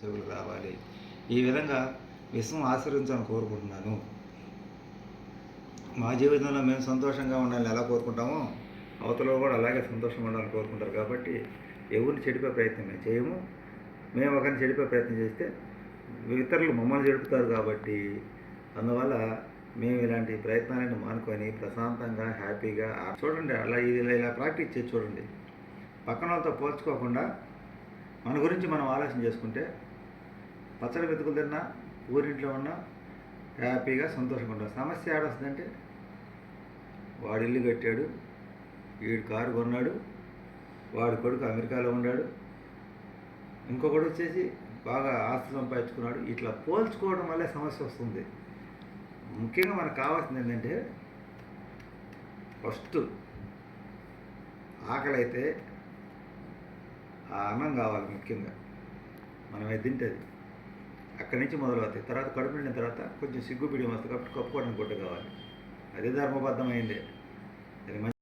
చెవులు రావాలి. ఈ విధంగా విశ్వం ఆశ్రయించాలని కోరుకుంటున్నాను. మా జీవితంలో మేము సంతోషంగా ఉండాలని ఎలా కోరుకుంటామో అవతల కూడా అలాగే సంతోషంగా ఉండాలని కోరుకుంటారు కాబట్టి ఎవరిని చెడిపే ప్రయత్నం మేము చేయము. మేము ఒకరిని చెడిపే ప్రయత్నం చేస్తే ఇతరులు మమ్మల్ని చెడుపుతారు కాబట్టి అందువల్ల మేము ఇలాంటి ప్రయత్నాలను మానుకొని ప్రశాంతంగా హ్యాపీగా చూడండి అలా ఇది ఇలా ఇలా ప్రాక్టీస్ చేసి చూడండి. పక్కన వాళ్ళతో పోల్చుకోకుండా మన గురించి మనం ఆలోచన చేసుకుంటే పచ్చడి వెతుకులు తిన్నా ఊరింట్లో ఉన్నా హ్యాపీగా సంతోషంగా ఉంటాం. సమస్య ఏడొస్తుందంటే వాడు ఇల్లు కట్టాడు వీడు కారు కొన్నాడు వాడి కొడుకు అమెరికాలో ఉన్నాడు ఇంకొకడు వచ్చేసి బాగా ఆస్తి సంపాదించుకున్నాడు. ఇట్లా పోల్చుకోవడం వల్లే సమస్య వస్తుంది. ముఖ్యంగా మనకు కావాల్సింది ఏంటంటే ఫస్ట్ ఆకలి అయితే ఆ అన్నం కావాలి ముఖ్యంగా. మనం ఏది తింటే అక్కడి నుంచి మొదలవుతాయి. తర్వాత కడుపు నిండిన తర్వాత కొంచెం సిగ్గు పిడి వస్తుంది కాబట్టి కప్పుకోవడానికి గుడ్డ కావాలి. అదే ధర్మబద్ధమైందే. అది మంచి